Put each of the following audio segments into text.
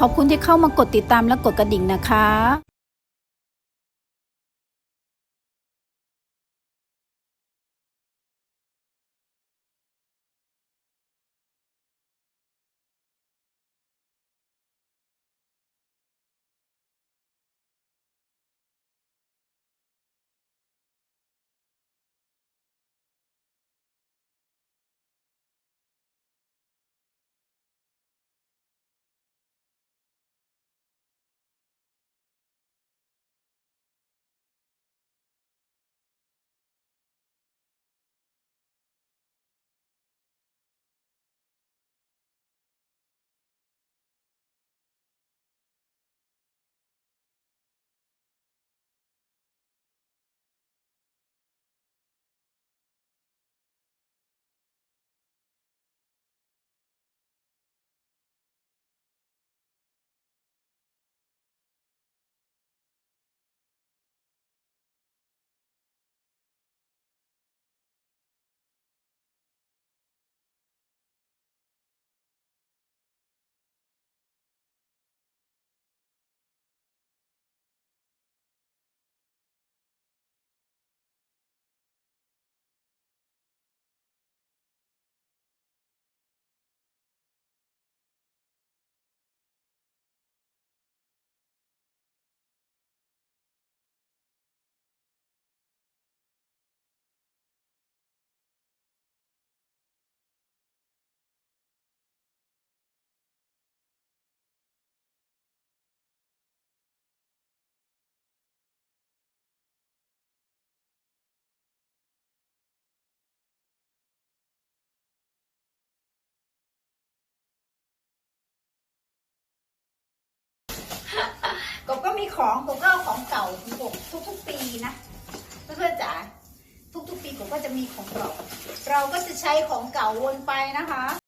ขอบคุณที่เข้ามากดติดตามและกดกระดิ่งนะคะ กบก็มีของกบก็เอาของเก่าของกบทุกๆปีนะเพื่อนๆจ๋าทุกๆปีกบก็จะมีของเก่า เราก็จะใช้ของเก่าวนไปนะคะ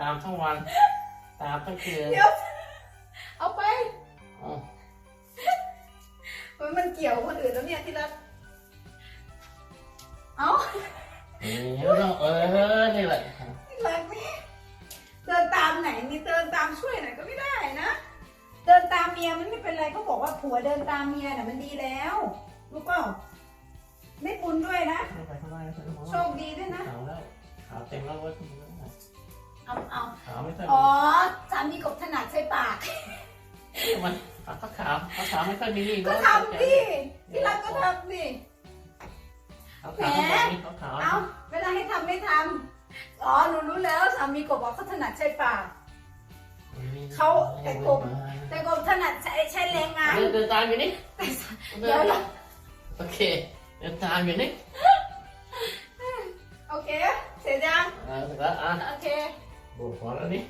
ตามทั้งวัน ตามทั้งคืนเดี๋ยวเอาไปอ๋อมันมันเกี่ยวคนอื่นแล้วเนี่ยที่รักเอานี่ต้องเออนี่แหละที่รักนี่เดินตามไหนนี่เดินตามช่วยหน่อยก็ไม่ได้นะ เดินตามเมียมันไม่เป็นไรเขาบอกว่าผัวเดินตามเมียน่ะมันดีแล้วรู้เปล่าไม่ปุนด้วยนะไม่ไปทำไมฉันขอโชคดีด้วยนะขาวแล้วขาวเต็มแล้วเว้ย เอาเอาขาวไม่ค่อยอ๋อสามีกบถนัดใช้ปากมันขาวขาวขาวไม่ค่อยมีนี่ก็ทำดิที่รักก็ทำดิขาวขาวแบบนี้ขาวขาวเอาเวลาให้ทำไม่ทำอ๋อหนูรู้แล้วสามีกบบอกเขาถนัดใช้ปากเขาแต่กบแต่กบถนัดใช้ใช้แรงงานเดินเดินตามอยู่นี่เดี๋ยวนะโอเคเดินตามอยู่นี่ พอแล้วนี่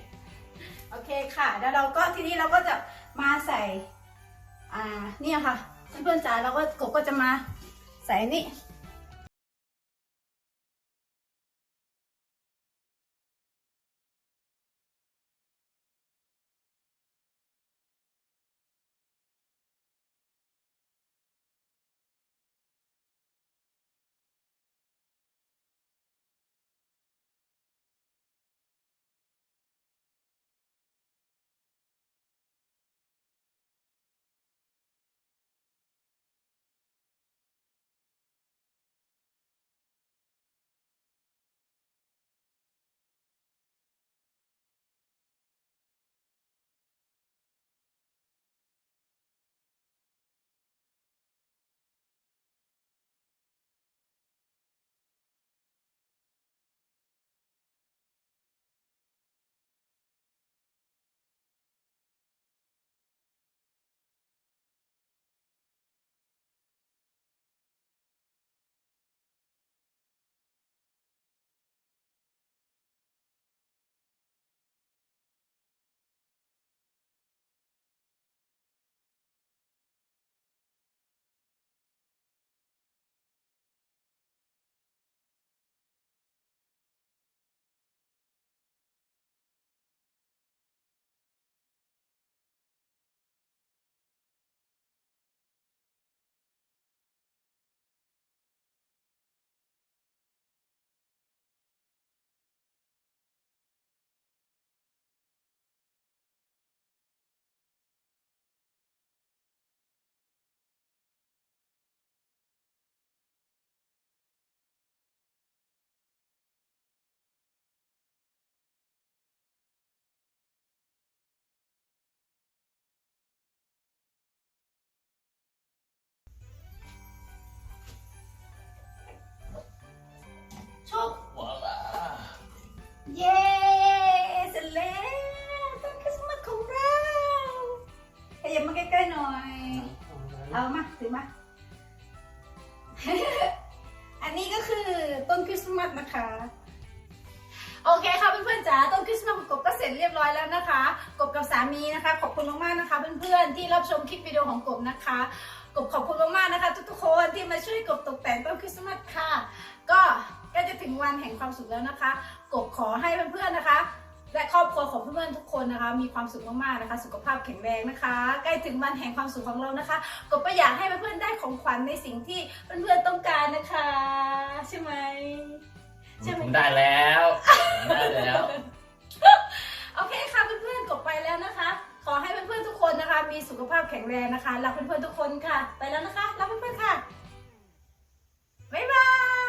โอเคค่ะแล้วเราก็ทีนี้เราก็จะมาใส่ อ่าเนี่ยค่ะเพื่อนๆจ๋าเราก็กบก็จะมาใส่นี่ามีนะคะ ขอบคุณมากๆนะคะ เพื่อนๆที่รับชมคลิปวิดีโอของกบนะคะกบขอบคุณมากๆนะคะ ทุกๆคนที่มาช่วยกบตกแต่งต้นคริสต์มาสค่ะ ก็ใกล้จะถึงวันแห่งความสุขแล้วนะคะ กบขอให้เพื่อนๆนะคะ และครอบครัวของเพื่อนๆทุกคนนะคะ มีความสุขมากๆนะคะ สุขภาพแข็งแรงนะคะ ใกล้ถึงวันแห่งความสุขของเรานะคะกบก็อยากให้เพื่อนๆได้ของขวัญในสิ่งที่เพื่อนๆต้องการนะคะ ใช่ไหมใช่ไหมผมได้แล้วผมได้แล้ว แล้วนะคะ ขอให้เพื่อนๆทุกคนนะคะ มีสุขภาพแข็งแรงนะคะรักเพื่อนๆทุกคนค่ะ ไปแล้วนะคะรักเพื่อนๆค่ะบ๊ายบาย